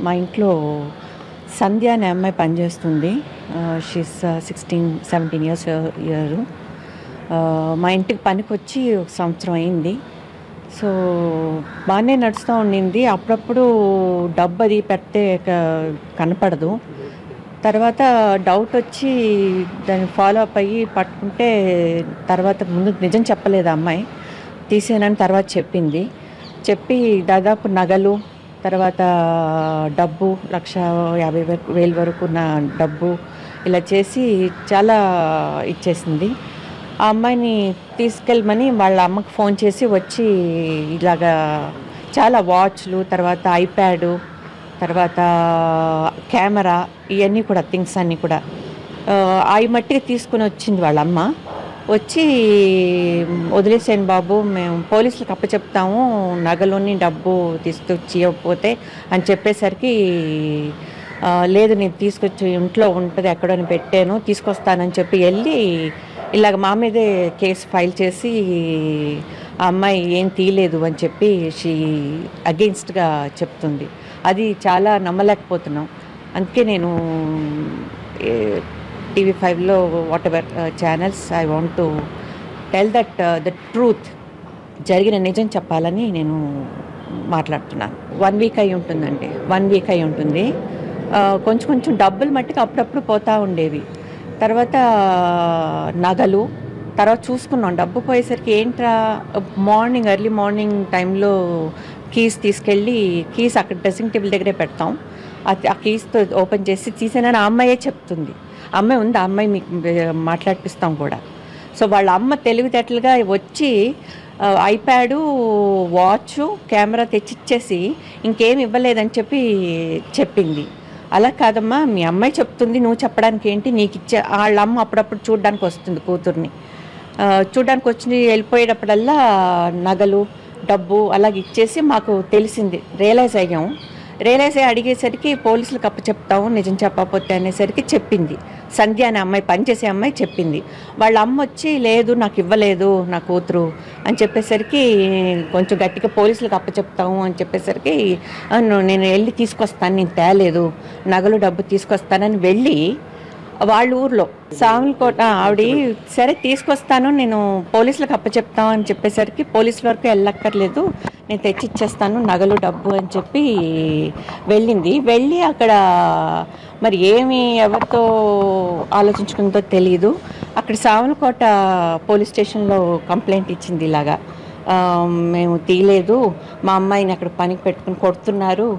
మా ఇంట్లో సంధ్య అనే అమ్మాయి పనిచేస్తుంది. She's sixteen seventeen years year మా ఇంటికి పనికి వచ్చి ఒక సంవత్సరం అయింది. సో బాగానే నడుస్తూ ఉండింది. అప్పుడప్పుడు డబ్బు అది పెడితే క- కనపడదు. తర్వాత డౌట్ వచ్చి దాన్ని ఫాలో అప్ అయ్యి పట్టుకుంటే తర్వాత ముందు నిజం చెప్పలేదు ఆ అమ్మాయి. తీసేనని తర్వాత చెప్పింది. చెప్పి దాదాపు నగలు తర్వాత డబ్బు లక్ష యాభై వేలు వేల వరకు ఉన్న డబ్బు ఇలా చేసి చాలా ఇచ్చేసింది. ఆ అమ్మాయిని తీసుకెళ్ళమని వాళ్ళ అమ్మకు ఫోన్ చేసి వచ్చి ఇలాగా చాలా వాచ్లు తర్వాత ఐప్యాడు తర్వాత కెమెరా ఇవన్నీ కూడా థింగ్స్ అన్నీ కూడా ఆ, అవి మట్టిగా తీసుకుని వచ్చింది వాళ్ళ అమ్మ. వచ్చి వదిలేసాను బాబు మేము పోలీసులకు అప్పచెప్తాము నగలోని డబ్బు తీసుకొచ్చి ఇవ్వకపోతే అని చెప్పేసరికి లేదు నేను తీసుకొచ్చి ఇంట్లో ఉంటుంది ఎక్కడని పెట్టాను తీసుకొస్తానని చెప్పి వెళ్ళి ఇలాగ మా మీదే కేసు ఫైల్ చేసి ఆ అమ్మాయి ఏం తీయలేదు అని చెప్పి షీ అగెయిన్స్ట్గా చెప్తుంది. అది చాలా నమ్మలేకపోతున్నాం. అందుకే నేను టీవీ ఫైవ్లో whatever channels I want to tell that the truth జరిగిన నిజం చెప్పాలని నేను మాట్లాడుతున్నాను. వన్ వీక్ అయి ఉంటుందండి. వన్ వీక్ అయి ఉంటుంది. Uh, కొంచెం కొంచెం డబ్బులు మట్టుకు అప్పుడప్పుడు పోతూ ఉండేవి. తర్వాత uh, నగలు. తర్వాత చూసుకున్నాం. డబ్బు పోయేసరికి ఏంట్రా మార్నింగ్ ఎర్లీ మార్నింగ్ టైంలో కీస్ తీసుకెళ్ళి కీస్ అక్కడ డ్రెస్సింగ్ టేబుల్ దగ్గరే పెడతాం. ఆ కీస్తో ఓపెన్ చేసి తీసానని ఆ అమ్మాయే చెప్తుంది. అమ్మాయి ఉంది ఆ అమ్మాయి మీకు మాట్లాడిపిస్తాం కూడా. సో వాళ్ళ అమ్మ తెలివితేటలుగా వచ్చి ఐప్యాడు వాచ్ కెమెరా తెచ్చిచ్చేసి ఇంకేం ఇవ్వలేదని చెప్పి చెప్పింది. అలా కాదమ్మా మీ అమ్మాయి చెప్తుంది నువ్వు చెప్పడానికి ఏంటి నీకు ఇచ్చే వాళ్ళ అమ్మ అప్పుడప్పుడు చూడడానికి వస్తుంది కూతుర్ని. చూడడానికి వచ్చి వెళ్ళిపోయేటప్పుడల్లా నగలు డబ్బు అలాగ ఇచ్చేసి మాకు తెలిసింది. రియలైజ్ అయ్యాం. రియలైజ్ అయ్యి అడిగేసరికి పోలీసులకు కప్ప చెప్తాము నిజం చెప్పకపోతే అనేసరికి చెప్పింది. సంధ్య అనే అమ్మాయి పనిచేసే అమ్మాయి చెప్పింది. వాళ్ళ అమ్మ వచ్చి లేదు నాకు ఇవ్వలేదు నా కూతురు అని చెప్పేసరికి కొంచెం గట్టిగా పోలీసులకు అప్ప చెప్తాము అని చెప్పేసరికి నేను వెళ్ళి తీసుకొస్తాను నేను తేలేదు నగలు డబ్బు తీసుకొస్తానని వెళ్ళి వాళ్ళ ఊర్లో. సాములకోట ఆవిడ సరే తీసుకొస్తాను నేను పోలీసులకు అప్పచెప్తాం అని చెప్పేసరికి పోలీసుల వరకు వెళ్ళక్కర్లేదు. నేను తెచ్చి ఇచ్చేస్తాను నగలు డబ్బు అని చెప్పి వెళ్ళింది. వెళ్ళి అక్కడ మరి ఏమి ఎవరితో ఆలోచించుకుందో తెలియదు అక్కడ సావులకోట పోలీస్ స్టేషన్లో కంప్లైంట్ ఇచ్చింది ఇలాగా. మేము తీయలేదు. మా అమ్మాయిని అక్కడ పనికి పెట్టుకుని కొడుతున్నారు.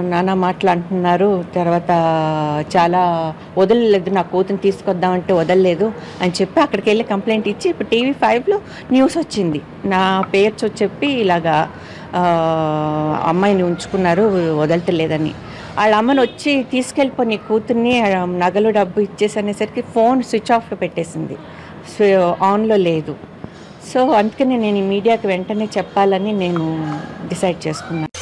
నానా మాటలు అంటున్నారు తర్వాత చాలా వదలలేదు నా కూతురు తీసుకొద్దామంటే వదలలేదు అని చెప్పి అక్కడికి వెళ్ళి కంప్లైంట్ ఇచ్చి ఇప్పుడు టీవీ ఫైవ్లో న్యూస్ వచ్చింది. నా పేరు చూ- చెప్పి ఇలాగా అమ్మాయిని ఉంచుకున్నారు వదలటలేదని వాళ్ళ అమ్మని వచ్చి తీసుకెళ్ళిపోయి కూతుర్ని నగలు డబ్బు ఇచ్చేసి అనేసరికి ఫోన్ స్విచ్ ఆఫ్ పెట్టేసింది. ఆన్లో లేదు. సో అందుకని నేను ఈ మీడియాకి వెంటనే చెప్పాలని నేను డిసైడ్ చేసుకున్నాను